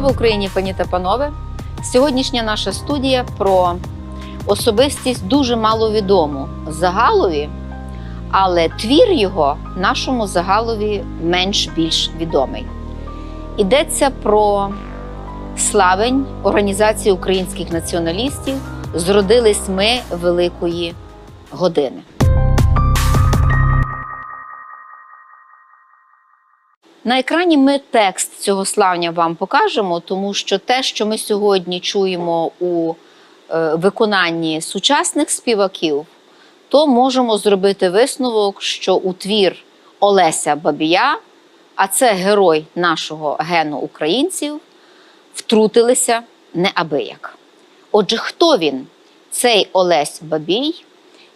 Слава Україні, пані та панове! Сьогоднішня наша студія про особистість дуже маловідому загалові, але твір його нашому загалові менш більш відомий. Йдеться про славень Організації українських націоналістів. Зродились ми великої години. На екрані ми текст цього славня вам покажемо, тому що те, що ми сьогодні чуємо у е, виконанні сучасних співаків, то можемо зробити висновок, що у твір Олеся Бабія, а це герой нашого гену українців, втрутилися неабияк. Отже, хто він, цей Олесь Бабій,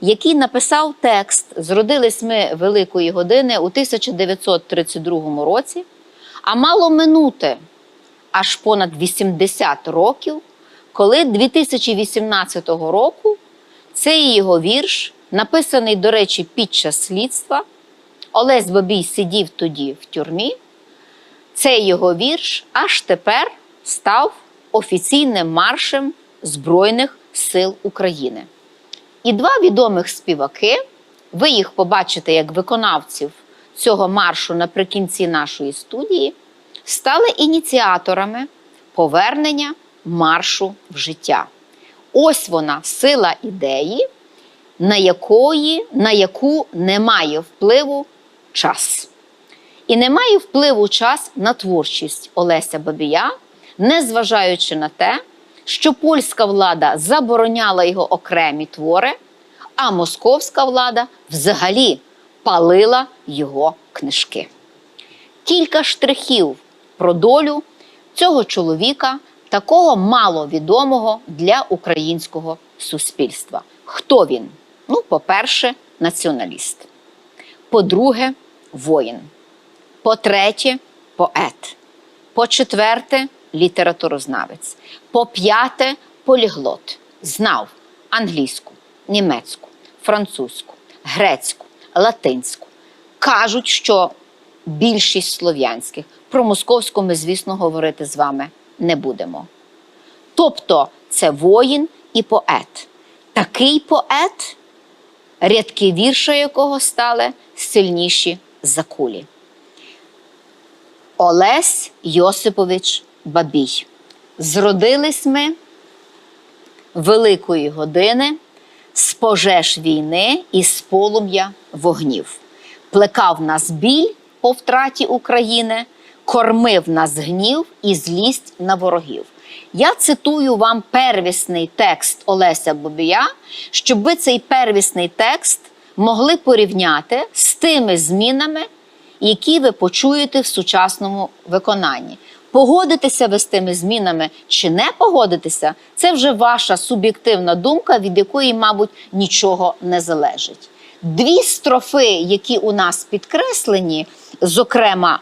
який написав текст Зродились ми великої години у 1932 році, а мало минути аж понад 80 років, коли 2018 року цей його вірш, написаний, до речі, під час слідства, Олесь Бабій сидів тоді в тюрмі. Цей його вірш аж тепер став офіційним маршем Збройних сил України. І два відомих співаки, ви їх побачите як виконавців цього маршу наприкінці нашої студії, стали ініціаторами повернення маршу в життя. Ось вона сила ідеї, на, якої, на яку немає впливу час. І немає впливу час на творчість Олеся Бабія, незважаючи на те, що польська влада забороняла його окремі твори, а московська влада взагалі палила його книжки. Кілька штрихів про долю цього чоловіка, такого маловідомого для українського суспільства. Хто він? Ну, по-перше, націоналіст. По-друге, воїн. По-третє, поет. По-четверте, літературознавець. По-п'яте, поліглот. Знав англійську, німецьку, французьку, грецьку, латинську. Кажуть, що більшість слов'янських. Про московську ми, звісно, говорити з вами не будемо. Тобто це воїн і поет. Такий поет, рядки вірша якого стали сильніші за кулі. Олесь Йосипович Бабій. Зродились ми великої години з пожеж війни і з полум'я вогнів. Плекав нас біль по втраті України, кормив нас гнів і злість на ворогів. Я цитую вам первісний текст Олеся Бабія, щоб ви цей первісний текст могли порівняти з тими змінами, які ви почуєте в сучасному виконанні. Погодитися ви з тими змінами чи не погодитися, це вже ваша суб'єктивна думка, від якої, мабуть, нічого не залежить. Дві строфи, які у нас підкреслені, зокрема,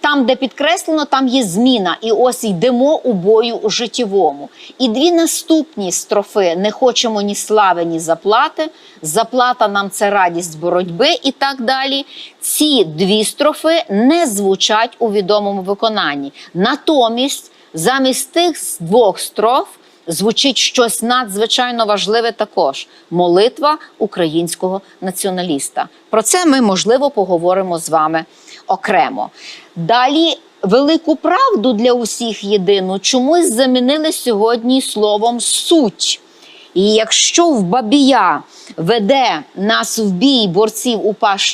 там, де підкреслено, там є зміна, і ось йдемо у бою у життєвому. І дві наступні строфи не хочемо ні слави, ні заплати. Заплата нам це радість боротьби і так далі. Ці дві строфи не звучать у відомому виконанні. Натомість, замість тих двох строф звучить щось надзвичайно важливе також молитва українського націоналіста. Про це ми можливо поговоримо з вами окремо. Далі велику правду для усіх єдину чомусь замінили сьогодні словом суть. І якщо в Бабія веде нас в бій борців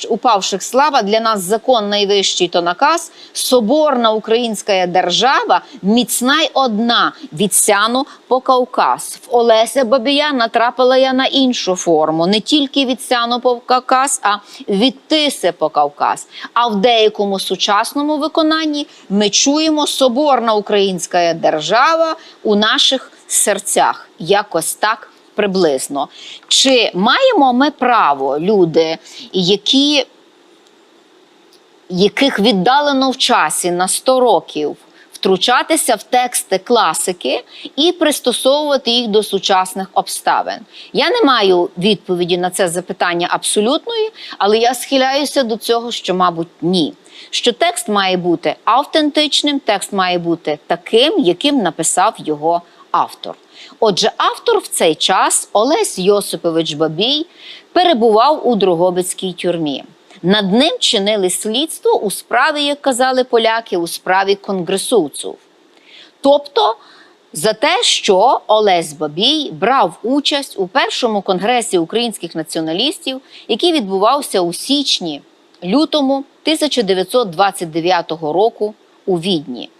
упавших слава, для нас закон найвищий то наказ, соборна українська держава міцна й одна від сяну по Кавказ. В Олеся Бабія натрапила я на іншу форму, не тільки від сяну по Кавказ, а від тиси по Кавказ. А в деякому сучасному виконанні ми чуємо соборна українська держава у наших серцях. Якось так приблизно. Чи маємо ми право, люди, які, яких віддалено в часі на 100 років втручатися в тексти класики і пристосовувати їх до сучасних обставин. Я не маю відповіді на це запитання абсолютної, але я схиляюся до цього, що, мабуть, ні. Що текст має бути автентичним, текст має бути таким, яким написав його автор. Отже, автор в цей час Олесь Йосипович Бабій перебував у Дрогобицькій тюрмі. Над ним чинили слідство у справі, як казали поляки, у справі конгресовців. Тобто за те, що Олесь Бабій брав участь у першому конгресі українських націоналістів, який відбувався у січні лютому 1929 року у Відні.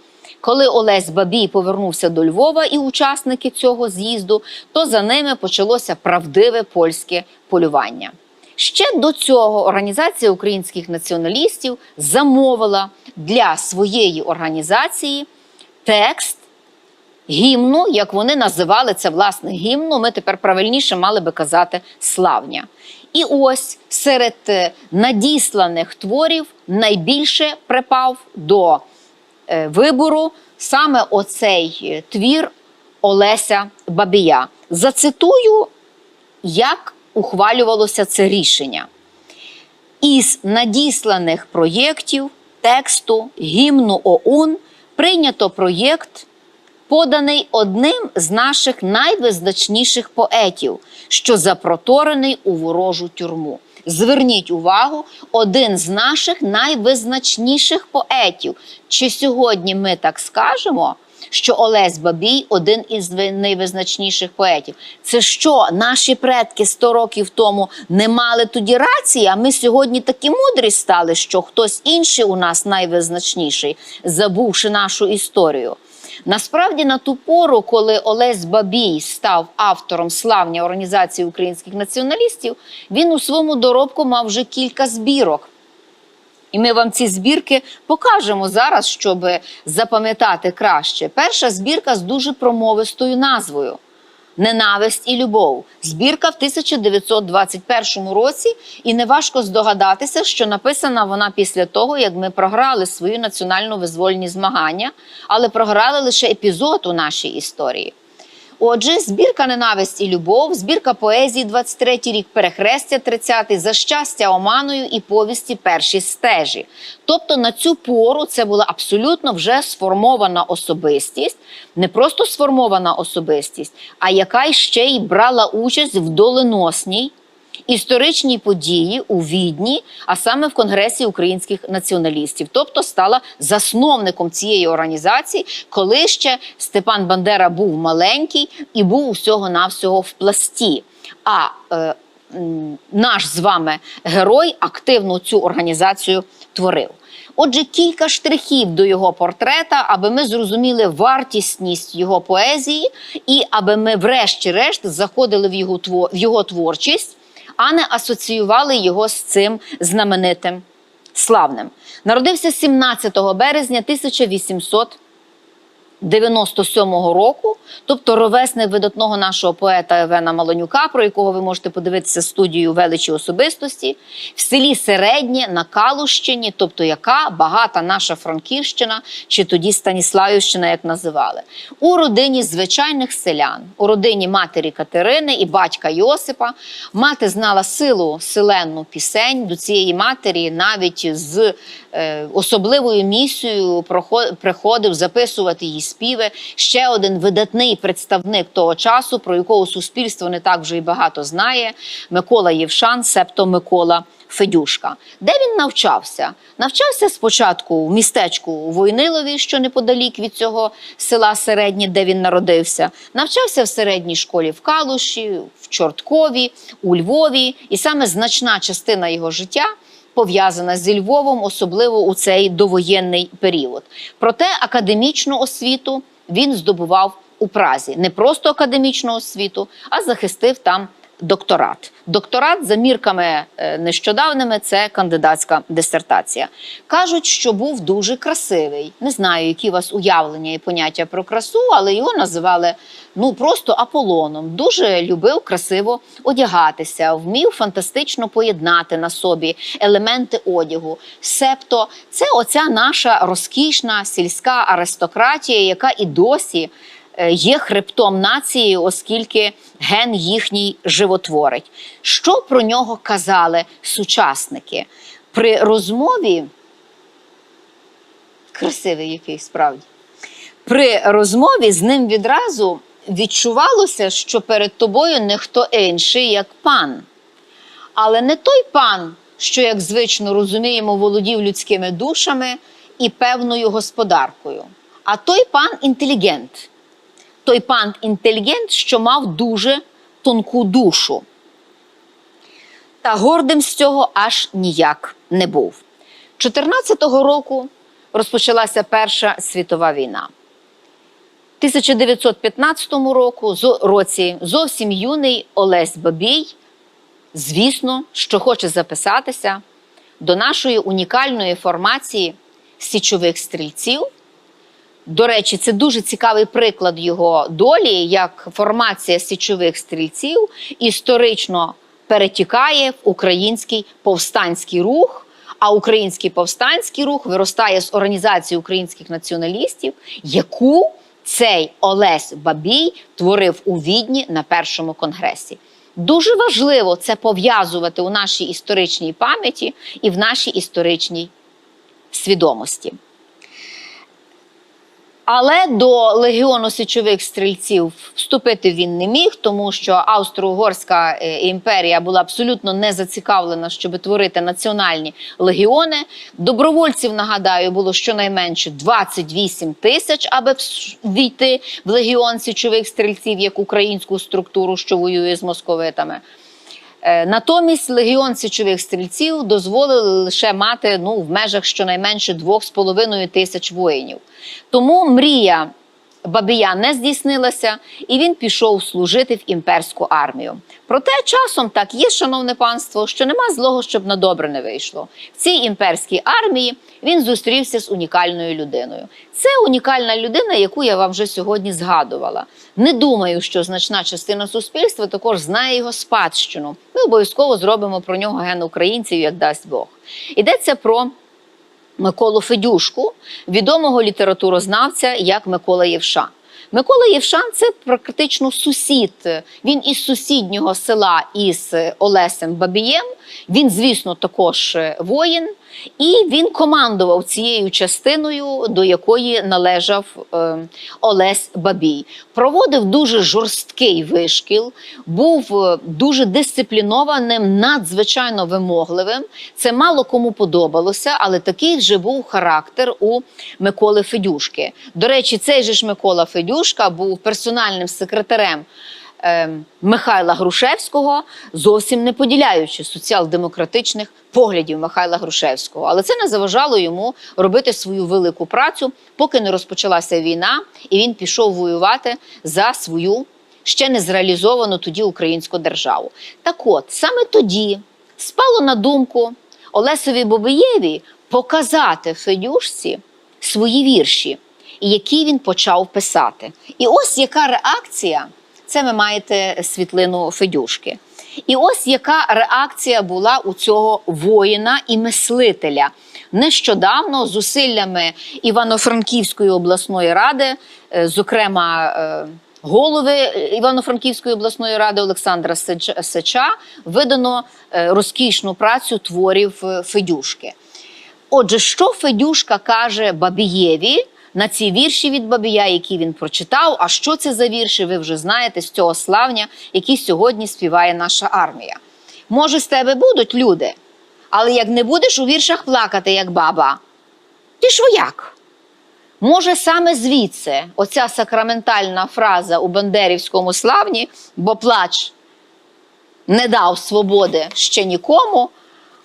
Коли Олесь Бабій повернувся до Львова і учасники цього з'їзду, то за ними почалося правдиве польське полювання. Ще до цього Організація українських націоналістів замовила для своєї організації текст гімну, як вони називали це власне гімну. Ми тепер правильніше мали би казати славня. І ось серед е, надісланих творів найбільше припав до вибору саме оцей е, твір Олеся Бабія. Зацитую, як ухвалювалося це рішення. Із надісланих проєктів тексту гімну ОУН прийнято проєкт, поданий одним з наших найвизначніших поетів, що запроторений у ворожу тюрму. Зверніть увагу, один з наших найвизначніших поетів. Чи сьогодні ми так скажемо? Що Олесь Бабій один із найвизначніших поетів. Це що наші предки 100 років тому не мали тоді рації, а ми сьогодні такі мудрі стали, що хтось інший у нас найвизначніший, забувши нашу історію. Насправді, на ту пору, коли Олесь Бабій став автором славня організації українських націоналістів, він у своєму доробку мав вже кілька збірок. І ми вам ці збірки покажемо зараз, щоб запам'ятати краще. Перша збірка з дуже промовистою назвою Ненависть і любов. Збірка в 1921 році, і неважко здогадатися, що написана вона після того, як ми програли свою національно-визвольні змагання, але програли лише епізод у нашій історії. Отже, збірка Ненависть і любов, збірка поезії 23 рік, перехрестя 30 за щастя оманою і повісті перші стежі. Тобто на цю пору це була абсолютно вже сформована особистість, не просто сформована особистість, а яка ще й брала участь в доленосній історичній події у Відні, а саме в Конгресі українських націоналістів, тобто стала засновником цієї організації, коли ще Степан Бандера був маленький і був усього навсього в пласті. А е, наш з вами герой активно цю організацію творив. Отже, кілька штрихів до його портрета, аби ми зрозуміли вартісність його поезії, і аби ми, врешті-решт, заходили в його, в його творчість, а не асоціювали його з цим знаменитим славним. Народився 17 березня 1800 97-го року, тобто ровесник видатного нашого поета Евена Малонюка, про якого ви можете подивитися студію величі особистості, в селі Середнє на Калущині, тобто яка багата наша Франківщина, чи тоді Станіславівщина, як називали, у родині звичайних селян, у родині матері Катерини і батька Йосипа. Мати знала силу селенну пісень. До цієї матері навіть з е, особливою місією приходив записувати її співи. Ще один видатний представник того часу, про якого суспільство не так вже й багато знає. Микола Євшан, себто Микола Федюшка. Де він навчався? Навчався спочатку в містечку Войнилові, що неподалік від цього села Середнє, де він народився. Навчався в середній школі в Калуші, в Чорткові, у Львові, і саме значна частина його життя пов'язана зі Львовом, особливо у цей довоєнний період. Проте академічну освіту він здобував у Празі. Не просто академічну освіту, а захистив там докторат. Докторат за мірками е, нещодавними це кандидатська дисертація. Кажуть, що був дуже красивий. Не знаю, які у вас уявлення і поняття про красу, але його називали ну просто Аполлоном. Дуже любив красиво одягатися, вмів фантастично поєднати на собі елементи одягу. Себто, це оця наша розкішна сільська аристократія, яка і досі є хребтом нації, оскільки ген їхній животворить. Що про нього казали сучасники? При розмові красивий який справді. При розмові з ним відразу відчувалося, що перед тобою не хто інший, як пан. Але не той пан, що, як звично розуміємо, володів людськими душами і певною господаркою, а той пан інтелігент. Той пан інтелігент, що мав дуже тонку душу. Та гордим з цього аж ніяк не був. 14-го року розпочалася Перша світова війна. 1915 року, році зовсім юний Олесь Бабій, звісно, що хоче записатися до нашої унікальної формації січових стрільців. До речі, це дуже цікавий приклад його долі, як формація січових стрільців історично перетікає в український повстанський рух. А український повстанський рух виростає з організації українських націоналістів, яку цей Олесь Бабій творив у Відні на першому конгресі. Дуже важливо це пов'язувати у нашій історичній пам'яті і в нашій історичній свідомості. Але до легіону січових стрільців вступити він не міг, тому що Австро-Угорська е, імперія була абсолютно не зацікавлена, щоб творити національні легіони. Добровольців, нагадаю, було щонайменше 28 тисяч, аби війти в легіон січових стрільців як українську структуру, що воює з московитами. Е, Натомість легіон січових стрільців дозволили лише мати ну, в межах щонайменше 2,5 тисяч воїнів. Тому мрія Бабія не здійснилася, і він пішов служити в імперську армію. Проте часом так є, шановне панство, що нема злого, щоб на добре не вийшло. В цій імперській армії він зустрівся з унікальною людиною. Це унікальна людина, яку я вам вже сьогодні згадувала. Не думаю, що значна частина суспільства також знає його спадщину. Ми обов'язково зробимо про нього ген українців, як дасть Бог. Йдеться про Миколу Федюшку, відомого літературознавця як Микола Євша. Микола Євшан це практично сусід. Він із сусіднього села із Олесем Бабієм. Він, звісно, також е, воїн, і він командував цією частиною, до якої належав е, Олесь Бабій. Проводив дуже жорсткий вишкіл, був е, дуже дисциплінованим, надзвичайно вимогливим. Це мало кому подобалося, але такий же був характер у Миколи Федюшки. До речі, цей же ж Микола Федюшка був персональним секретарем е, Михайла Грушевського, зовсім не поділяючи соціал-демократичних поглядів Михайла Грушевського. Але це не заважало йому робити свою велику працю, поки не розпочалася війна, і він пішов воювати за свою ще не зреалізовану тоді українську державу. Так от, саме тоді спало на думку Олесові Бобиєві показати Федюшці свої вірші, які він почав писати. І ось яка реакція. Це ви маєте світлину Федюшки. І ось яка реакція була у цього воїна і мислителя. Нещодавно зусиллями Івано-Франківської обласної ради, е, зокрема е, голови Івано-Франківської обласної ради Олександра Сеча, видано е, розкішну працю творів Федюшки. Отже, що Федюшка каже Бабієві на ці вірші від Бабія, які він прочитав? А що це за вірші? Ви вже знаєте з цього славня, які сьогодні співає наша армія. Може, з тебе будуть люди, але як не будеш у віршах плакати, як баба, ти ж вояк. Може, саме звідси оця сакраментальна фраза у Бандерівському славні, бо плач не дав свободи ще нікому,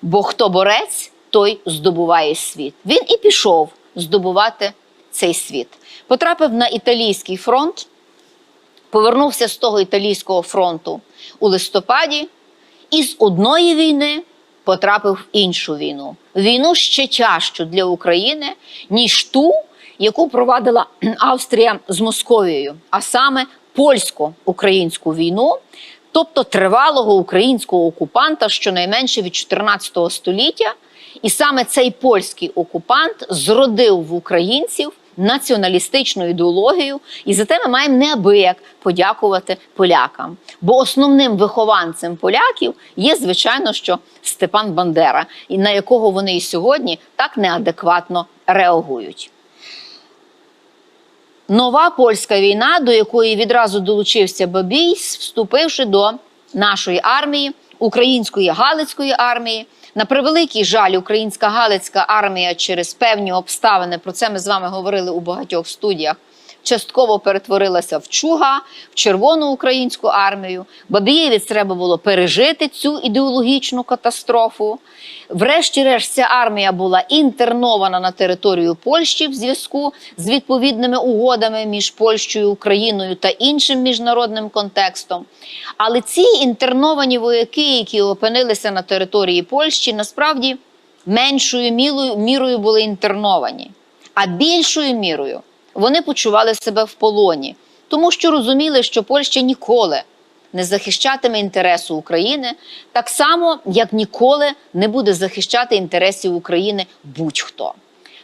бо хто борець, той здобуває світ. Він і пішов здобувати цей світ. Потрапив на італійський фронт повернувся з того італійського фронту у листопаді, і з одної війни потрапив в іншу війну. Війну ще тяжчу для України, ніж ту, яку провадила Австрія з Московією, а саме польсько-українську війну, тобто тривалого українського окупанта, щонайменше від 14 століття. І саме цей польський окупант зродив в українців націоналістичну ідеологію, і за те ми маємо неабияк подякувати полякам. Бо основним вихованцем поляків є, звичайно, що Степан Бандера, і на якого вони і сьогодні так неадекватно реагують. Нова польська війна, до якої відразу долучився Бабій, вступивши до нашої армії, української Галицької армії. На превеликий жаль, українська Галицька армія через певні обставини, про це ми з вами говорили у багатьох студіях. Частково перетворилася в Чуга, в Червону українську армію. Бабієві треба було пережити цю ідеологічну катастрофу. Врешті-решт, ця армія була інтернована на територію Польщі в зв'язку з відповідними угодами між Польщею, Україною та іншим міжнародним контекстом. Але ці інтерновані вояки, які опинилися на території Польщі, насправді меншою мірою, були інтерновані, а більшою мірою вони почували себе в полоні, тому що розуміли, що Польща ніколи не захищатиме інтересу України, так само, як ніколи не буде захищати інтересів України будь-хто.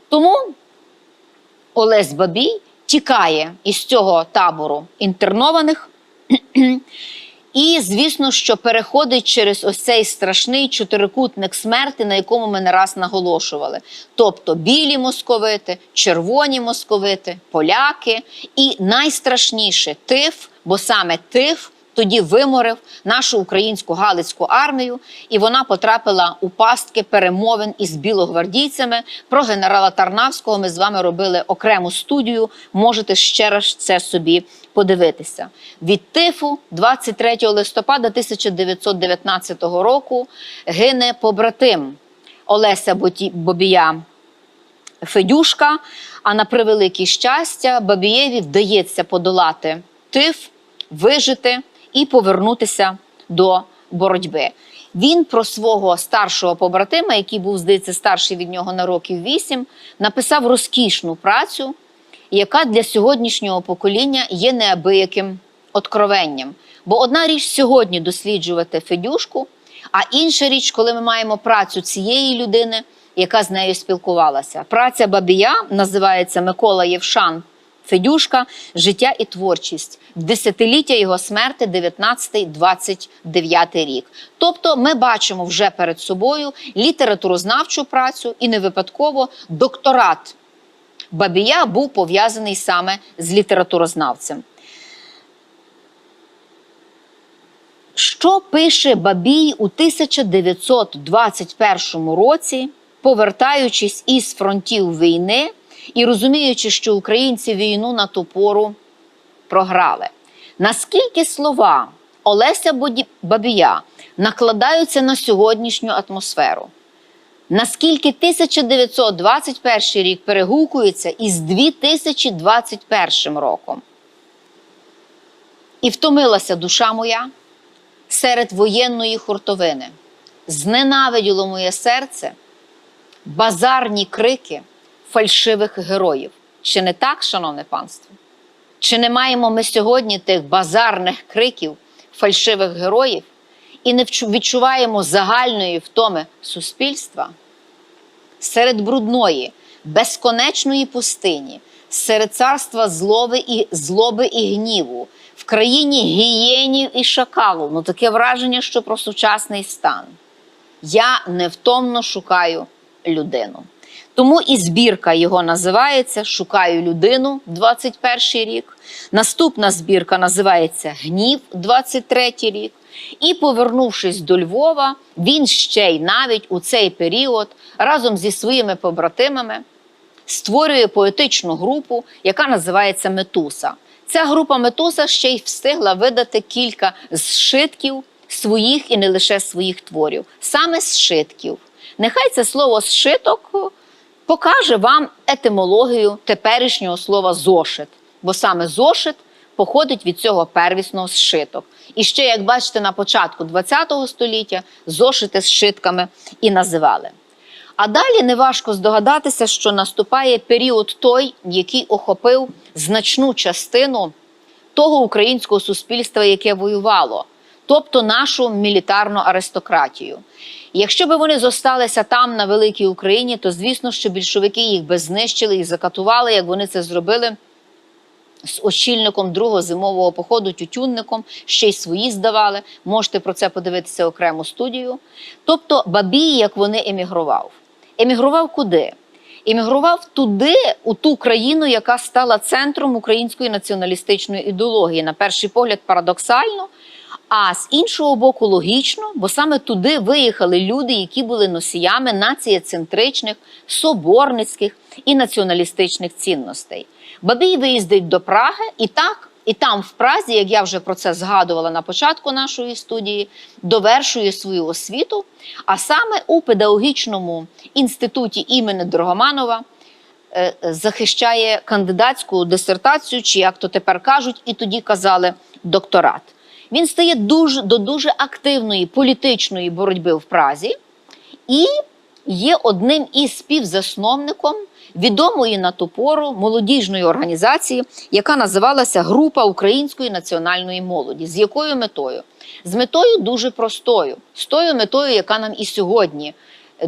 Тому Олесь Бабій тікає із цього табору інтернованих. І, звісно, що переходить через ось цей страшний чотирикутник смерти, на якому ми не раз наголошували. Тобто білі московити, червоні московити, поляки, і найстрашніше тиф, бо саме тиф тоді виморив нашу українську галицьку армію, і вона потрапила у пастки перемовин із білогвардійцями. Про генерала Тарнавського ми з вами робили окрему студію. Можете ще раз це собі подивитися. Від тифу 23 листопада 1919 року гине побратим Олеся Бобія Федюшка. А на превелике щастя, Бабієві вдається подолати тиф, вижити і повернутися до боротьби. Він про свого старшого побратима, який був, здається, старший від нього на років вісім, написав розкішну працю, яка для сьогоднішнього покоління є неабияким откровенням. Бо одна річ сьогодні досліджувати Федюшку, а інша річ, коли ми маємо працю цієї людини, яка з нею спілкувалася. Праця Бабія називається Микола Євшан Федюшка Життя і творчість в десятиліття його смерти 19-29 рік. Тобто ми бачимо вже перед собою літературознавчу працю і не випадково докторат Бабія був пов'язаний саме з літературознавцем. Що пише Бабій у 1921 році, повертаючись із фронтів війни і розуміючи, що українці війну на ту пору програли? Наскільки слова Олеся Бабія накладаються на сьогоднішню атмосферу? Наскільки 1921 рік перегукується із 2021 роком? І втомилася душа моя серед воєнної хуртовини. Зненавиділо моє серце базарні крики фальшивих героїв. Чи не так, шановне панство? Чи не маємо ми сьогодні тих базарних криків фальшивих героїв і не відчуваємо загальної втоми суспільства? Серед брудної, безконечної пустині, серед царства злоби і, злоби і гніву, в країні гієнів і шакалу. Ну таке враження, що про сучасний стан. Я невтомно шукаю людину. Тому і збірка його називається Шукаю людину 21 рік. Наступна збірка називається Гнів 23 рік. І, повернувшись до Львова, він ще й навіть у цей період разом зі своїми побратимами створює поетичну групу, яка називається Метуса. Ця група Метуса ще й встигла видати кілька зшитків своїх і не лише своїх творів, саме зшитків. Нехай це слово зшиток покаже вам етимологію теперішнього слова зошит, бо саме зошит походить від цього первісного зшиток. І ще, як бачите, на початку ХХ століття зошити з шитками і називали. А далі неважко здогадатися, що наступає період той, який охопив значну частину того українського суспільства, яке воювало, тобто нашу мілітарну аристократію. Якщо б вони зосталися там на великій Україні, то звісно, що більшовики їх би знищили і закатували, як вони це зробили з очільником другого зимового походу, тютюнником, ще й свої здавали. Можете про це подивитися окрему студію. Тобто Бабій, як вони емігрував. Емігрував куди? Емігрував туди, у ту країну, яка стала центром української націоналістичної ідеології. На перший погляд, парадоксально. А з іншого боку, логічно, бо саме туди виїхали люди, які були носіями націєцентричних, соборницьких і націоналістичних цінностей. Бабій виїздить до Праги і так, і там, в Празі, як я вже про це згадувала на початку нашої студії, довершує свою освіту, а саме у педагогічному інституті імені Дрогоманова е, захищає кандидатську дисертацію, чи як то тепер кажуть, і тоді казали докторат. Він стає дуже до дуже активної політичної боротьби в Празі і є одним із співзасновником відомої на ту пору молодіжної організації, яка називалася Група Української національної молоді. З якою метою? З метою дуже простою, з тою метою, яка нам і сьогодні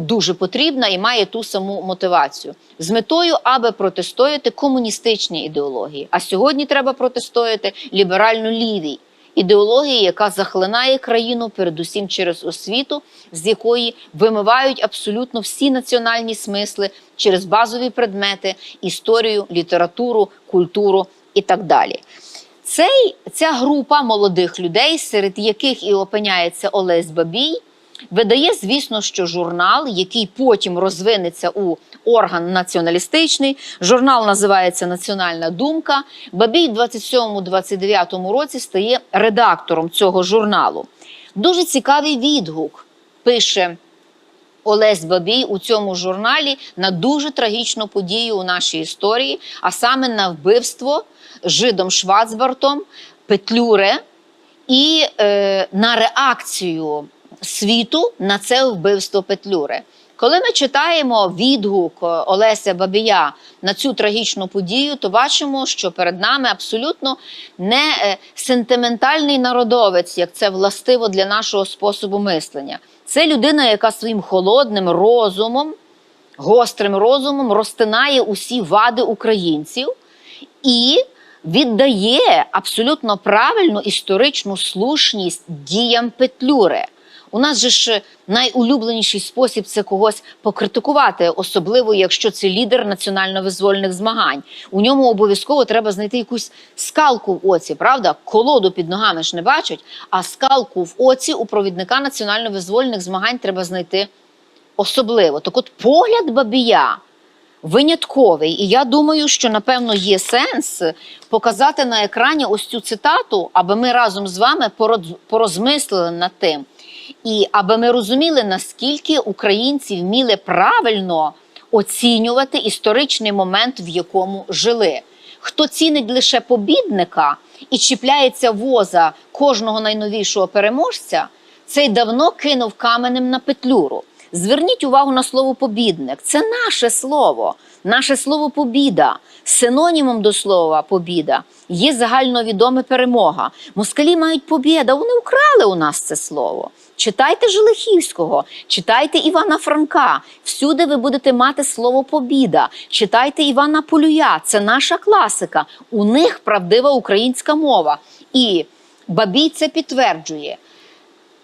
дуже потрібна і має ту саму мотивацію. З метою, аби протистояти комуністичній ідеології. А сьогодні треба протистояти ліберально-лівій ідеології, яка захлинає країну передусім через освіту, з якої вимивають абсолютно всі національні смисли через базові предмети, історію, літературу, культуру і так далі. Цей, ця група молодих людей, серед яких і опиняється Олесь Бабій, видає, звісно, що журнал, який потім розвинеться у орган націоналістичний. Журнал називається Національна думка. Бабій в 27-29 році стає редактором цього журналу. Дуже цікавий відгук пише. Олесь Бабій у цьому журналі на дуже трагічну подію у нашій історії, а саме на вбивство жидом Швацбартом Петлюре і е, на реакцію світу на це вбивство Петлюри. Коли ми читаємо відгук Олеся Бабія на цю трагічну подію, то бачимо, що перед нами абсолютно не е, сентиментальний народовець, як це властиво для нашого способу мислення. Це людина, яка своїм холодним розумом, гострим розумом розтинає усі вади українців і віддає абсолютно правильну історичну слушність діям Петлюри. У нас же ж найулюбленіший спосіб це когось покритикувати, особливо якщо це лідер національно-визвольних змагань. У ньому обов'язково треба знайти якусь скалку в оці, правда? Колоду під ногами ж не бачать, а скалку в оці у провідника національно-визвольних змагань треба знайти особливо. Так от погляд бабія винятковий. І я думаю, що напевно є сенс показати на екрані ось цю цитату, аби ми разом з вами пороз- порозмислили над тим. І аби ми розуміли, наскільки українці вміли правильно оцінювати історичний момент, в якому жили. Хто цінить лише побідника і чіпляється воза кожного найновішого переможця, цей давно кинув каменем на петлюру. Зверніть увагу на слово побідник. Це наше слово, наше слово побіда. Синонімом до слова побіда є загальновідоме перемога. Москалі мають побіда. Вони украли у нас це слово. Читайте Желихівського, читайте Івана Франка. Всюди ви будете мати слово побіда. Читайте Івана Полюя. Це наша класика. У них правдива українська мова. І Бабій це підтверджує.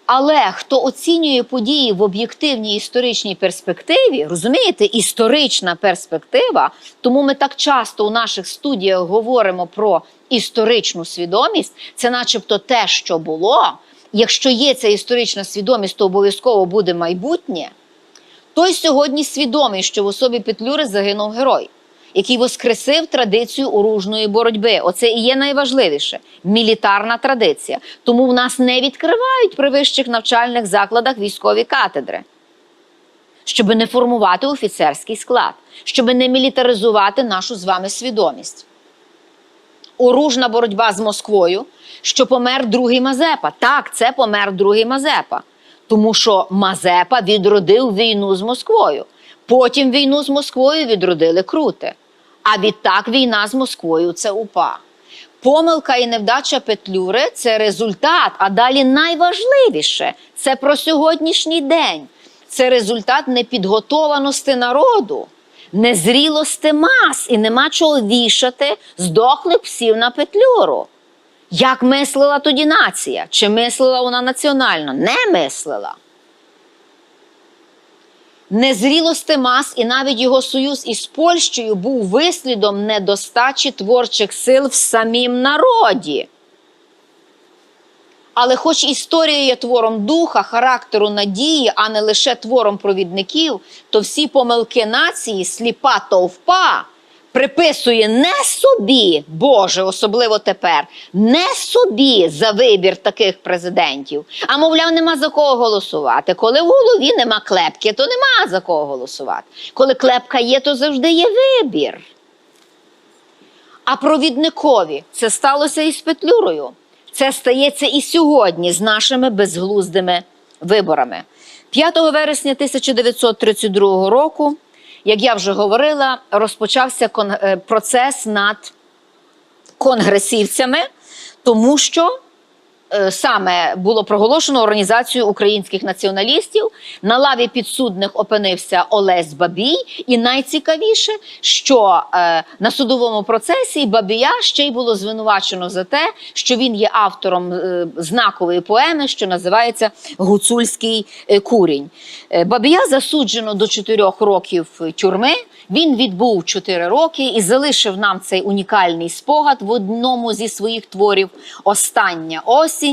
Але хто оцінює події в об'єктивній історичній перспективі, розумієте, історична перспектива, тому ми так часто у наших студіях говоримо про історичну свідомість, це начебто те, що було. Якщо є ця історична свідомість, то обов'язково буде майбутнє. Той сьогодні свідомий, що в особі Петлюри загинув герой, який воскресив традицію оружної боротьби. Оце і є найважливіше мілітарна традиція. Тому в нас не відкривають при вищих навчальних закладах військові катедри, щоб не формувати офіцерський склад, щоб не мілітаризувати нашу з вами свідомість. оружна боротьба з Москвою, що помер другий Мазепа. Так, це помер другий Мазепа. Тому що Мазепа відродив війну з Москвою. Потім війну з Москвою відродили крути. А відтак війна з Москвою це упа. Помилка і невдача Петлюри це результат. А далі найважливіше це про сьогоднішній день. Це результат непідготованості народу, незрілості мас, і нема чого вішати здохлих псів на Петлюру. Як мислила тоді нація? Чи мислила вона національно? Не мислила. Незрілости мас і навіть його союз із Польщею був вислідом недостачі творчих сил в самім народі. Але хоч історія є твором духа, характеру надії, а не лише твором провідників, то всі помилки нації, сліпа товпа, приписує не собі, Боже, особливо тепер, не собі за вибір таких президентів. А мовляв, нема за кого голосувати. Коли в голові нема клепки, то нема за кого голосувати. Коли клепка є, то завжди є вибір. А провідникові це сталося і з Петлюрою. Це стається і сьогодні з нашими безглуздими виборами. 5 вересня 1932 року, як я вже говорила, розпочався е, процес над конгресівцями, тому що саме було проголошено організацію українських націоналістів. На лаві підсудних опинився Олесь Бабій. І найцікавіше, що е, на судовому процесі Бабія ще й було звинувачено за те, що він є автором е, знакової поеми, що називається Гуцульський е, курінь. Е, Бабія засуджено до 4 років тюрми. Він відбув 4 роки і залишив нам цей унікальний спогад в одному зі своїх творів Остання осінь,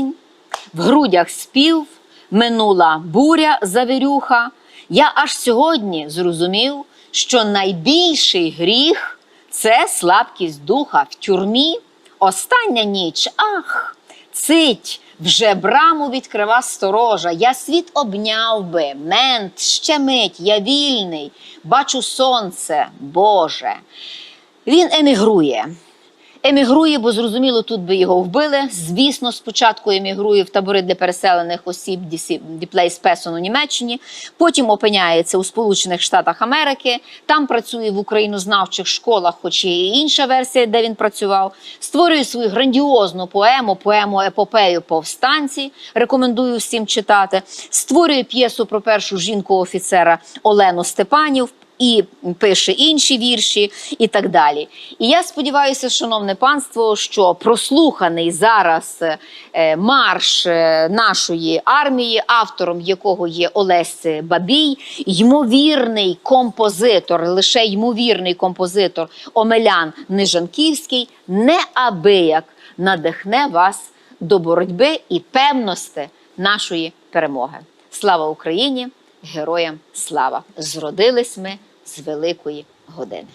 в грудях спів, минула буря завірюха. Я аж сьогодні зрозумів, що найбільший гріх це слабкість духа в тюрмі. Остання ніч, ах, цить, вже браму відкрива сторожа. Я світ обняв би, мент, ще мить, я вільний, бачу сонце, Боже. Він емігрує. Емігрує, бо зрозуміло, тут би його вбили. Звісно, спочатку емігрує в табори для переселених осіб Діплейс Песон у Німеччині. Потім опиняється у Сполучених Штатах Америки. Там працює в українознавчих школах, хоч є і інша версія, де він працював. Створює свою грандіозну поему, поему епопею повстанці. Рекомендую всім читати. Створює п'єсу про першу жінку-офіцера Олену Степанів і пише інші вірші, і так далі. І я сподіваюся, шановне панство, що прослуханий зараз е, марш е, нашої армії, автором якого є Олесь Бабій, ймовірний композитор, лише ймовірний композитор Омелян Нижанківський, неабияк надихне вас до боротьби і певності нашої перемоги. Слава Україні! Героям слава! Зродились ми з великої години.